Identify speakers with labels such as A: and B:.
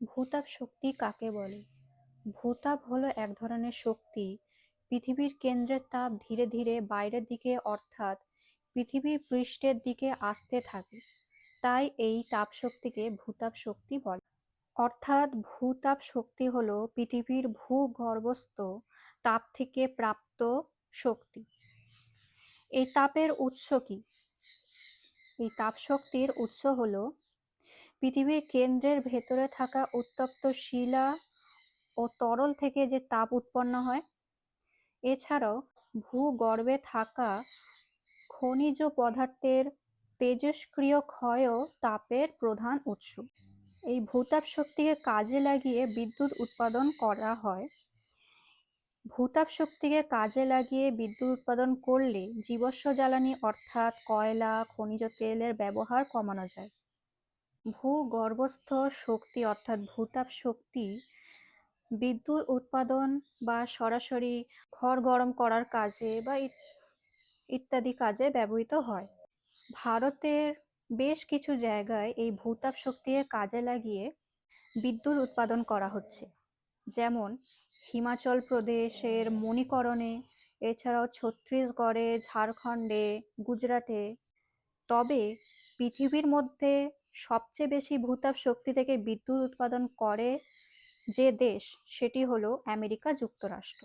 A: ভূতাপ শক্তি কাকে বলে? ভূতাপ হলো এক ধরনের শক্তি। পৃথিবীর কেন্দ্রের তাপ ধীরে ধীরে বাইরের দিকে, অর্থাৎ পৃথিবীর পৃষ্ঠের দিকে আসতে থাকে। তাই এই তাপ শক্তিকে ভূতাপ শক্তি বলে। অর্থাৎ ভূতাপ শক্তি হলো পৃথিবীর ভূগর্ভস্থ তাপ থেকে প্রাপ্ত শক্তি। এই তাপের উৎস কি? এই তাপ শক্তির উৎস হলো পৃথিবীর কেন্দ্রের ভেতরে থাকা উত্তপ্ত শিলা ও তরল থেকে যে তাপ উৎপন্ন হয়, এছাড়াও ভূগর্ভে থাকা খনিজ পদার্থের তেজস্ক্রিয় ক্ষয়ও তাপের প্রধান উৎস। এই ভূতাপ শক্তিকে কাজে লাগিয়ে বিদ্যুৎ উৎপাদন করা হয়। ভূতাপ শক্তিকে কাজে লাগিয়ে বিদ্যুৎ উৎপাদন করলে জীবাশ্ম জ্বালানি অর্থাৎ কয়লা, খনিজ তেলের ব্যবহার কমানো যায়। ভূগর্ভস্থ শক্তি অর্থাৎ ভূতাপ শক্তি বিদ্যুৎ উৎপাদন বা সরাসরি ঘর গরম করার কাজে বা ইত্যাদি কাজে ব্যবহৃত হয়। ভারতের বেশ কিছু জায়গায় এই ভূতাপ শক্তিকে কাজে লাগিয়ে বিদ্যুৎ উৎপাদন করা হচ্ছে। যেমন হিমাচল প্রদেশের মণিকরণে, এছাড়াও ছত্তিশগড়ে, ঝাড়খণ্ডে, গুজরাটে। তবে পৃথিবীর মধ্যে সবচেয়ে বেশি ভূতাপ শক্তি থেকে বিদ্যুৎ উৎপাদন করে যে দেশ সেটি হলো আমেরিকা যুক্তরাষ্ট্র।